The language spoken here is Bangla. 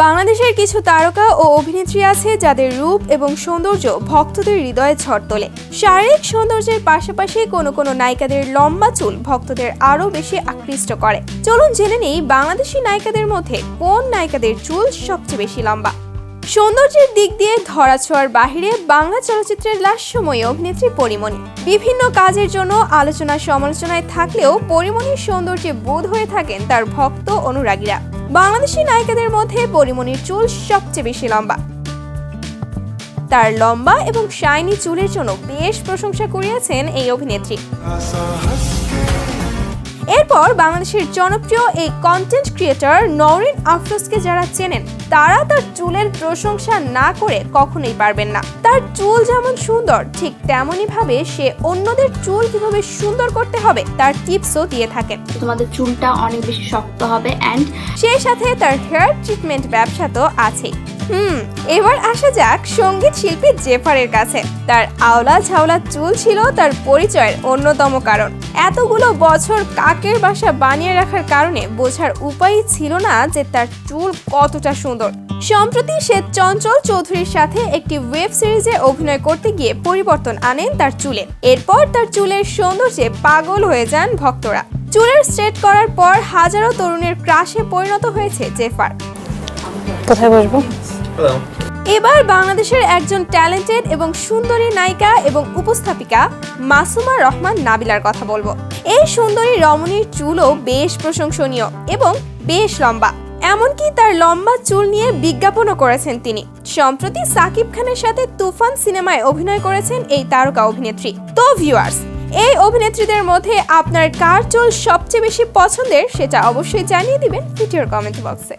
বাংলাদেশের কিছু তারকা ও অভিনেত্রী আছে যাদের রূপ এবং সৌন্দর্য ভক্তদের হৃদয়ে ঝড় তোলে। শারীরিক সৌন্দর্যের পাশাপাশি কোনো কোনো নায়িকাদের লম্বা চুল ভক্তদের আরও বেশি আকৃষ্ট করে। চলুন জেনে নেই বাংলাদেশি নায়িকাদের মধ্যে কোন নায়িকাদের চুল সবচেয়ে বেশি লম্বা। সৌন্দর্যের দিক দিয়ে ধরাছোঁয়ার বাহিরে বাংলা চলচ্চিত্রের লাস্যময়ী অভিনেত্রী পরিমণি। বিভিন্ন কাজের জন্য আলোচনা সমালোচনায় থাকলেও পরিমণির সৌন্দর্যে বোধ হয়ে থাকেন তার ভক্ত অনুরাগীরা। বাংলাদেশি নায়িকাদের মধ্যে পরিমণির চুল সবচেয়ে বেশি লম্বা। তার লম্বা এবং শাইনি চুলের জন্য বেশ প্রশংসা করিয়েছেন এই অভিনেত্রী। এরপর বাংলাদেশের জনপ্রিয় এই কন্টেন্ট ক্রিয়েটর নওরিন আফরোজকে যারা চেনেন তারা তার চুলের প্রশংসা না করে কখনোই পারবেন না। তার চুল যেমন সুন্দর ঠিক তেমনই ভাবে সে অন্যদের চুল কীভাবে সুন্দর করতে হবে তার টিপসও দিয়ে থাকেন। তোমাদের চুলটা অনেক বেশি শক্ত হবে অ্যান্ড সেই সাথে তার হেয়ার ট্রিটমেন্ট ব্যবসা তো আছেই। হুম, এবার আসা যাক সংগীত শিল্পী জেফারের কাছে। তার আওলা ঝাওলা চুল ছিল তার পরিচয়ের অন্যতম কারণ। এতগুলো বছর কাকের বাসা বানিয়ে রাখার কারণে বোঝার উপায়ই ছিল না যে তার চুল কতটা সুন্দর। সম্প্রতি সে চঞ্চল চৌধুরীর সাথে একটি ওয়েব সিরিজে অভিনয় করতে গিয়ে পরিবর্তন আনেন তার চুলে। এরপর তার চুলের সৌন্দর্যে পাগল হয়ে যান ভক্তরা। চুলের স্ট্রেট করার পর হাজারো তরুণের ক্রাশে পরিণত হয়েছে জেফার। কোথায় বসবো? এবার বাংলাদেশের একজন ট্যালেন্টেড এবং সুন্দরী নায়িকা এবং উপস্থাপিকা মাসুমা রহমান নাবিলার কথা বলব। এই সুন্দরী রমণীর চুলও বেশ প্রশংসনীয় এবং বেশ লম্বা। এমনকি তার লম্বা চুল নিয়ে বিজ্ঞাপনও করেছেন তিনি। সম্প্রতি সাকিব খানের সাথে তুফান সিনেমায় অভিনয় করেছেন এই তারকা অভিনেত্রী। তো ভিউয়ার্স এই অভিনেত্রীদের মধ্যে আপনার কার চুল সবচেয়ে বেশি পছন্দের সেটা অবশ্যই জানিয়ে দিবেন ভিডিওর কমেন্ট বক্সে